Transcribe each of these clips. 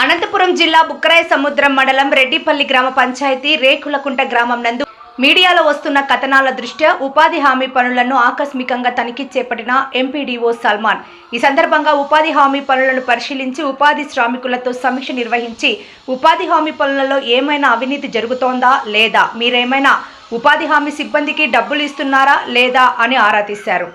అనంతపురం జిల్లా బుక్కరాయ సముద్రం మండలం రెడ్డిపల్లి గ్రామ పంచాయతీ రేకులకుంట గ్రామం నందు మీడియాలో వస్తున్న కథనాల దృష్ట్యా ఉపాధి హామీ పనులను ఆకస్మికంగా తనిఖీ చేపట్టిన ఎంపీడీఓ సల్మాన్. ఈ సందర్భంగా ఉపాధి హామీ పనులను పరిశీలించి ఉపాధి శ్రామికులతో సమీక్ష నిర్వహించి ఉపాధి హామీ పనులలో ఏమైనా అవినీతి జరుగుతోందా లేదా మీరేమైనా ఉపాధి హామీ సిబ్బందికి డబ్బులు ఇస్తున్నారా లేదా అని ఆరా తీశారు.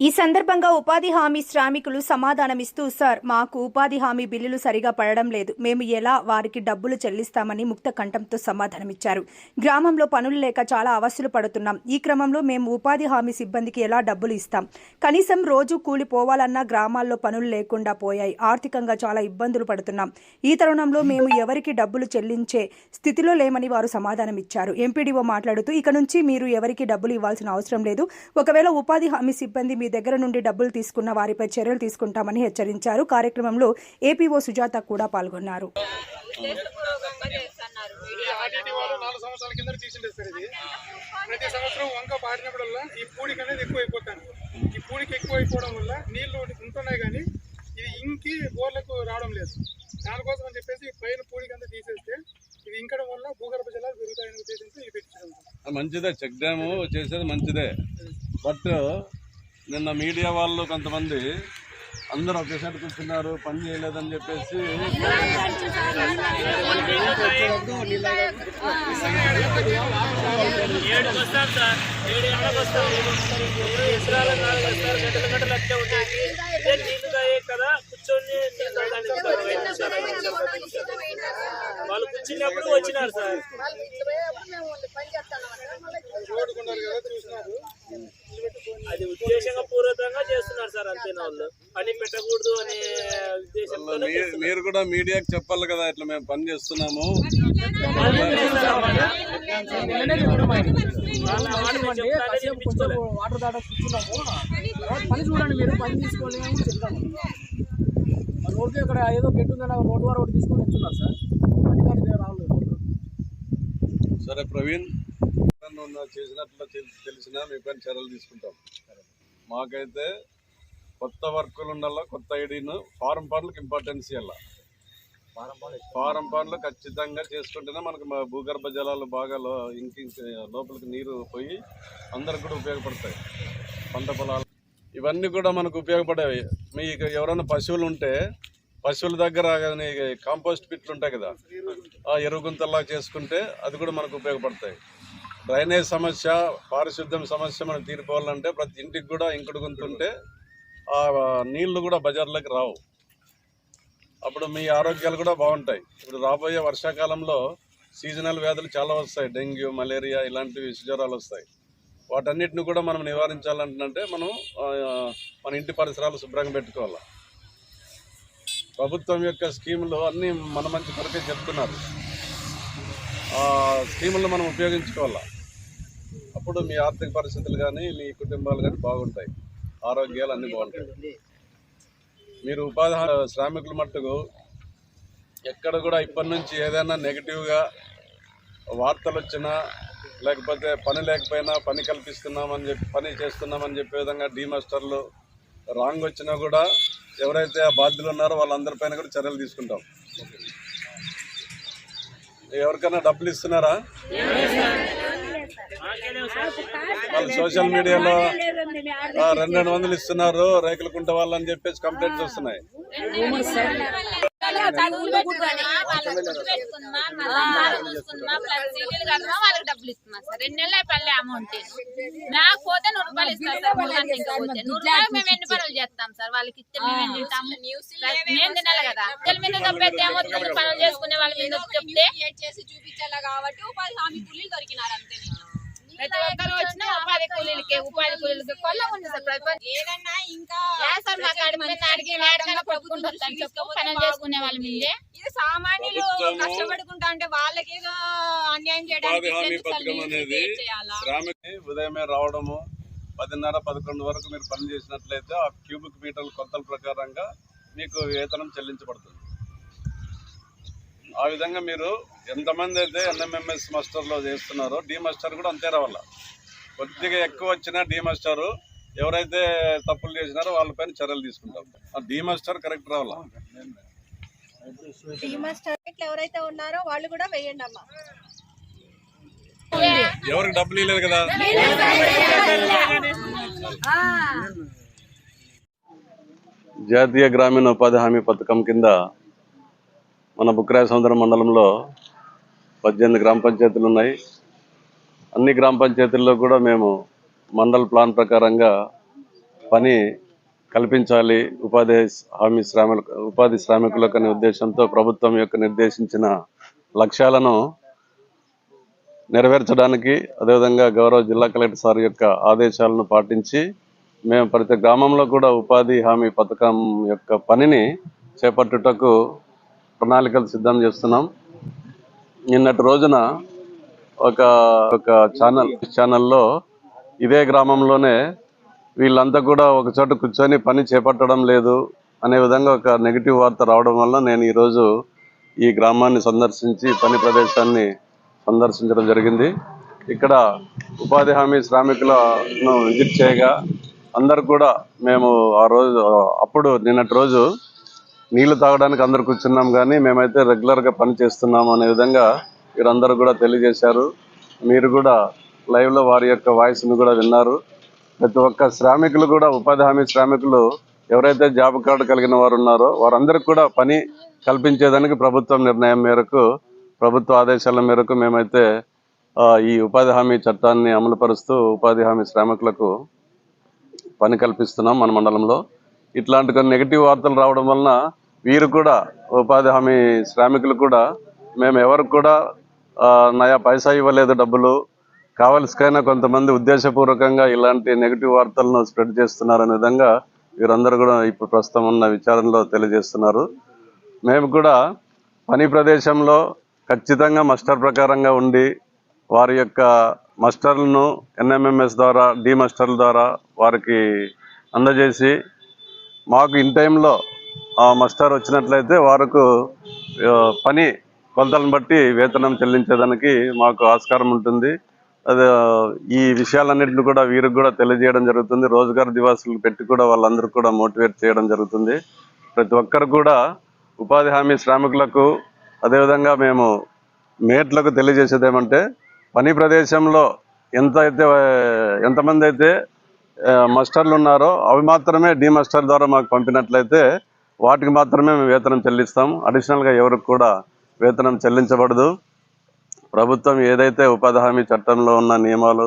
ఈ సందర్భంగా ఉపాధి హామీ శ్రామికులు సమాధానమిస్తూ సార్ మాకు ఉపాధి హామీ బిల్లులు సరిగా పడడం లేదు. మేము ఎలా వారికి డబ్బులు చెల్లిస్తామని ముక్త కంఠంతో సమాధానమిచ్చారు. గ్రామంలో పనులు లేక చాలా అవస్థలు పడుతున్నాం. ఈ క్రమంలో మేము ఉపాధి హామీ సిబ్బందికి ఎలా డబ్బులు ఇస్తాం? కనీసం రోజు కూలి పోవాలన్నా గ్రామాల్లో పనులు లేకుండా పోయాయి. ఆర్థికంగా చాలా ఇబ్బందులు పడుతున్నాం. ఈ తరుణంలో మేము ఎవరికి డబ్బులు చెల్లించే స్థితిలో లేమని వారు సమాధానమిచ్చారు. ఎంపీడీఓ మాట్లాడుతూ ఇక నుంచి మీరు ఎవరికి డబ్బులు ఇవ్వాల్సిన అవసరం లేదు. ఒకవేళ ఉపాధి హామీ సిబ్బంది మీ దగ్గర నుండి డబ్బులు తీసుకున్న వారిపై చర్యలు తీసుకుంటామని హెచ్చరించారు. కార్యక్రమంలో ఏపీఓ సుజాత కూడా పాల్గొన్నారు. ప్రతి సంవత్సరం వంక పారినప్పుడల్లా ఈ పూడికి అనేది ఎక్కువ అయిపోతాను ఈ పూడికి ఎక్కువ అయిపోవడం వల్ల నీళ్ళు ఉంటున్నాయి కానీ ఇది ఇంకి బోర్లకు రావడం లేదు. దానికోసం అని చెప్పేసి పైన పూడికి అంతా తీసేస్తే ఇది ఇంకడం వల్ల భూగర్భ జలాలు పెరుగుతాయని ఉద్దేశంతో ఇది పెట్టించడం సార్. మంచిదే. చెక్ డ్యామ్ చేసేది మంచిదే. బట్ నిన్న మీడియా వాళ్ళు కొంతమంది అందరూ ఒకేసారి కూర్చున్నారు పని చేయలేదని చెప్పేసి వాళ్ళు కూర్చున్నప్పుడు వచ్చినారు సార్ గంటలకు వస్తారు ఇసురాల నాలుగు వస్తారు గంటల గంటలు అట్టే ఉంటాయి ఇదే నీళ్ళు తాగే కదా కూర్చొని నీళ్ళు తాగడానికి వస్తారు. ఐదు నిమిషాలు, ఐదు నిమిషాలు, పది నిమిషాలు. వాళ్ళు కూర్చున్నప్పుడు వచ్చినారు సార్ రోడ్డుకు ఉన్నారు కదా చూసినారు అది ఉద్దేశంగా పూర్వకంగా చేస్తున్నారు సార్ అంతేనా వాళ్ళు పని పెట్టకూడదు అనే మీరు కూడా మీడియాకి చెప్పాలి కదా ఇట్లా మేము పని చేస్తున్నాము. వాటర్ దాటా కూర్చున్నాము పని చూడండి మీరు పని తీసుకోండి అని రోడ్డు ఇక్కడ ఏదో గెట్ ఉందని రోడ్డు వారు ఒకటి తీసుకొని వెళ్తున్నారు సార్ సరే ప్రవీణ్ చేసినట్లు తెల్- తెలిసినా మీ పైన చర్యలు తీసుకుంటాం. మాకైతే కొత్త వర్కులు ఉండాలా కొత్త ఐడీను ఫారం పనులకు ఇంపార్టెన్స్ ఇవ్వాల ఫారం పనులు ఖచ్చితంగా చేసుకుంటేనే మనకు భూగర్భ జలాలు బాగా లో ఇంకి లోపలికి నీరు పోయి అందరికి కూడా ఉపయోగపడతాయి. పంట పొలాలు. ఇవన్నీ కూడా మనకు ఉపయోగపడేవి. మీకు ఎవరైనా పశువులు ఉంటే పశువుల దగ్గర కాంపోస్ట్ పిట్లు ఉంటాయి కదా ఆ ఎరువు గుంతల్లా చేసుకుంటే అది కూడా మనకు ఉపయోగపడతాయి. డ్రైనేజ్ సమస్య పారిశుద్ధ్యం సమస్య మనం తీరిపోవాలంటే ప్రతి ఇంటికి కూడా ఇంకుడు గుంత ఉంటే ఆ నీళ్ళు కూడా బజార్లోకి రావు. అప్పుడు మీ ఆరోగ్యాలు కూడా బాగుంటాయి. ఇప్పుడు రాబోయే వర్షాకాలంలో సీజనల్ వ్యాధులు చాలా వస్తాయి. డెంగ్యూ మలేరియా ఇలాంటివి జ్వరాలు వస్తాయి. వాటన్నిటిని కూడా మనం నివారించాలంటే మనం మన ఇంటి పరిసరాలు శుభ్రంగా పెట్టుకోవాలి. ప్రభుత్వం యొక్క స్కీములు అన్నీ మన మంచి కొరకే చెప్తున్నారు. ఆ స్కీములను మనం ఉపయోగించుకోవాలా? అప్పుడు మీ ఆర్థిక పరిస్థితులు కానీ మీ కుటుంబాలు కానీ బాగుంటాయి. ఆరోగ్యాలు అన్నీ బాగుంటాయి. మీరు ఉపాధి శ్రామికుల మట్టుకు ఎక్కడ కూడా ఇప్పటి నుంచి ఏదైనా నెగిటివ్గా వార్తలు వచ్చినా లేకపోతే పని లేకపోయినా పని కల్పిస్తున్నామని చెప్పి పని చేస్తున్నామని చెప్పే విధంగా డీమాస్టర్లు రాంగ్ వచ్చినా కూడా ఎవరైతే ఆ బాధ్యులు ఉన్నారో వాళ్ళందరిపైన కూడా చర్యలు తీసుకుంటాం. ఎవరికైనా డబ్బులు ఇస్తున్నారా? వాళ్ళు సోషల్ మీడియాలో రెండు రెండు వందలు ఇస్తున్నారు రేకులు కుంట వాళ్ళు అని చెప్పేసి కంప్లైంట్స్ వస్తున్నాయి. డబ్బులు ఇస్తున్నా సార్ రెండు నెలలు పల్లె అమౌంట్ నాకు పోతే నూరు రూపాయలు ఇస్తారు సార్ మూడు గంటలు ఇంకా పోతే నూరు రూపాయలు మేము ఎన్ని పనులు చేస్తాం సార్ వాళ్ళకి ఇస్తే మేము ఎన్ని తింటాము మేము తినాలి కదా పిల్లల మీద తప్పైతే ఏమవుతుంది పనులు చేసుకునే వాళ్ళ మీద చెప్తే చేసి చూపించాలా కాబట్టి ఉపాధి హామీ కూలీలు దొరికినారు అంతే ప్రతి ఒక్కరు వచ్చినా ఉపాధి కూలీలకి ఉపాధి కూలీలకి కొల్ల ఉంది సార్ ప్రతి ఏదన్నా ఇంకా లేదు సార్ మాకు అడిగిన అడిగి వేడకన్నా కొట్టుకుంటారు సార్ చెప్పు పనులు చేసుకునే వాళ్ళ మీదే. ఇది సామాన్యులు కష్టపడుకుంటా అంటే వాళ్ళకి ఏదో అన్యాయం చేయడానికి ఉదయమే రావడము పదిన్నర పదకొండు వరకు మీరు పని చేసినట్లయితే ఆ క్యూబిక్ మీటర్ల కొలతల ప్రకారంగా మీకు వేతనం చెల్లించబడుతుంది. ఆ విధంగా మీరు ఎంతమంది అయితే ఎన్ఎంఎంఎస్ మాస్టర్లో చేస్తున్నారో డి మాస్టర్ కూడా అంతే రావాల. కొద్దిగా ఎక్కువ వచ్చినా డి మాస్టర్ ఎవరైతే తప్పులు చేసినారో వాళ్ళపైన చర్యలు తీసుకుంటాం ఆ డి మాస్టర్ కరెక్ట్ రావాలా. మాస్టర్ ఎవరైతే ఉన్నారో వాళ్ళు కూడా వేయండి అమ్మా. ఎవరికి డబ్బులు ఇవ్వలేదు కదా? జాతీయ గ్రామీణ ఉపాధి హామీ పథకం కింద మన బుక్రాయ సముద్రం మండలంలో పద్దెనిమిది గ్రామ పంచాయతీలు ఉన్నాయి. అన్ని గ్రామ పంచాయతీల్లో కూడా మేము మండల్ ప్లాన్ ప్రకారంగా పని కల్పించాలి. ఉపాధి హామీ శ్రామిక ఉపాధి శ్రామికులకు అనే ఉద్దేశంతో ప్రభుత్వం యొక్క నిర్దేశించిన లక్ష్యాలను నెరవేర్చడానికి అదేవిధంగా గౌరవ జిల్లా కలెక్టర్ సార్ యొక్క ఆదేశాలను పాటించి మేము ప్రతి గ్రామంలో కూడా ఉపాధి హామీ పథకం యొక్క పనిని చేపట్టుటకు ప్రణాళికలు సిద్ధం చేస్తున్నాం. నిన్నటి రోజున ఒక ఒక ఛానల్ ఛానల్లో ఇదే గ్రామంలోనే వీళ్ళంతా కూడా ఒక చోట కూర్చొని పని చేపట్టడం లేదు అనే విధంగా ఒక నెగిటివ్ వార్త రావడం వల్ల నేను ఈరోజు ఈ గ్రామాన్ని సందర్శించి పని ప్రదేశాన్ని సందర్శించడం జరిగింది. ఇక్కడ ఉపాధి హామీ శ్రామికులను విజిట్ చేయగా అందరు కూడా మేము ఆ రోజు అప్పుడు నిన్నటి రోజు నీళ్ళు తాగడానికి అందరు కూర్చున్నాం కానీ మేమైతే రెగ్యులర్గా పని చేస్తున్నాము అనే విధంగా వీరందరూ కూడా తెలియజేశారు. మీరు కూడా లైవ్లో వారి యొక్క వాయిస్ను కూడా విన్నారు. ప్రతి ఒక్క శ్రామికులు కూడా ఉపాధి హామీ శ్రామికులు ఎవరైతే జాబ్ కార్డు కలిగిన వారు ఉన్నారో వారందరికీ కూడా పని కల్పించేదానికి ప్రభుత్వం నిర్ణయం మేరకు ప్రభుత్వ ఆదేశాల మేరకు మేమైతే ఈ ఉపాధి హామీ చట్టాన్ని అమలుపరుస్తూ ఉపాధి హామీ శ్రామికులకు పని కల్పిస్తున్నాం మన మండలంలో. ఇట్లాంటి కొన్ని నెగిటివ్ వార్తలు రావడం వలన వీరు కూడా ఉపాధి హామీ శ్రామికులు కూడా మేము ఎవరికి కూడా నయా పైసా ఇవ్వలేదు డబ్బులు. కావలసికైనా కొంతమంది ఉద్దేశపూర్వకంగా ఇలాంటి నెగిటివ్ వార్తలను స్ప్రెడ్ చేస్తున్నారనే విధంగా వీరందరూ కూడా ఇప్పుడు ప్రస్తుతం ఉన్న విచారణలో తెలియజేస్తున్నారు. మేము కూడా పని ప్రదేశంలో ఖచ్చితంగా మస్టర్ ప్రకారంగా ఉండి వారి యొక్క మస్టర్లను ఎన్ఎంఎంఎస్ ద్వారా డి మస్టర్ల ద్వారా వారికి అందజేసి మాకు ఇన్ టైంలో ఆ మస్టర్ వచ్చినట్లయితే వారికి పని కొలతలను బట్టి వేతనం చెల్లించేదానికి మాకు ఆస్కారం ఉంటుంది. అదే ఈ విషయాలన్నింటిని కూడా వీరికి కూడా తెలియజేయడం జరుగుతుంది. రోజుగారు దివాసులు పెట్టి కూడా వాళ్ళందరూ కూడా మోటివేట్ చేయడం జరుగుతుంది. ప్రతి ఒక్కరు కూడా ఉపాధి హామీ శ్రామికులకు అదేవిధంగా మేము మేట్లకు తెలియజేసేది ఏమంటే పని ప్రదేశంలో ఎంత అయితే ఎంతమంది అయితే మస్టర్లు ఉన్నారో అవి మాత్రమే డి మాస్టర్ ద్వారా మాకు పంపినట్లయితే వాటికి మాత్రమే మేము వేతనం చెల్లిస్తాం. అడిషనల్గా ఎవరికి కూడా వేతనం చెల్లించబడదు. ప్రభుత్వం ఏదైతే ఉపాధి హామీ చట్టంలో ఉన్న నియమాలు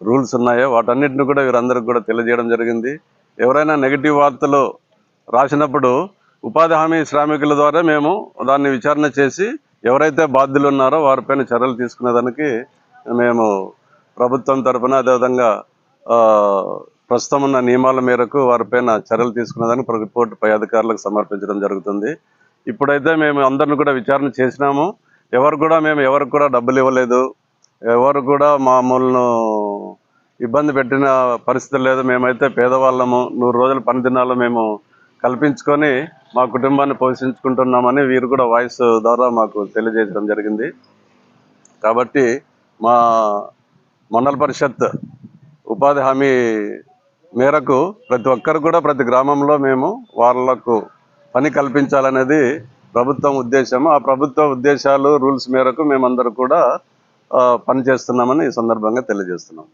రూల్స్ ఉన్నాయో వాటన్నిటిని కూడా వీరందరికీ కూడా తెలియజేయడం జరిగింది. ఎవరైనా నెగిటివ్ వార్తలు రాసినప్పుడు ఉపాధి హామీ శ్రామికుల ద్వారా మేము దాన్ని విచారణ చేసి ఎవరైతే బాధ్యులు ఉన్నారో వారిపైన చర్యలు తీసుకునేదానికి మేము ప్రభుత్వం తరపున అదేవిధంగా ప్రస్తుతం ఉన్న నియమాల మేరకు వారిపైన చర్యలు తీసుకున్నదని ఒక రిపోర్ట్ పై అధికారులకు సమర్పించడం జరుగుతుంది. ఇప్పుడైతే మేము అందరిని కూడా విచారణ చేసినాము. ఎవరు కూడా మేము ఎవరికి కూడా డబ్బులు ఇవ్వలేదు. ఎవరు కూడా మామూలును ఇబ్బంది పెట్టిన పరిస్థితి లేదు. మేమైతే పేదవాళ్ళము. నూరు రోజుల పని దినాలు మేము కల్పించుకొని మా కుటుంబాన్ని పోషించుకుంటున్నామని వీరు కూడా వాయిస్ ద్వారా మాకు తెలియజేయడం జరిగింది. కాబట్టి మా మండల పరిషత్ ఉపాధి హామీ మేరకు ప్రతి ఒక్కరు కూడా ప్రతి గ్రామంలో మేము వాళ్ళకు పని కల్పించాలనేది ప్రభుత్వం ఉద్దేశం. ఆ ప్రభుత్వ ఉద్దేశాలు రూల్స్ మేరకు మేమందరూ కూడా పనిచేస్తున్నామని ఈ సందర్భంగా తెలియజేస్తున్నాం.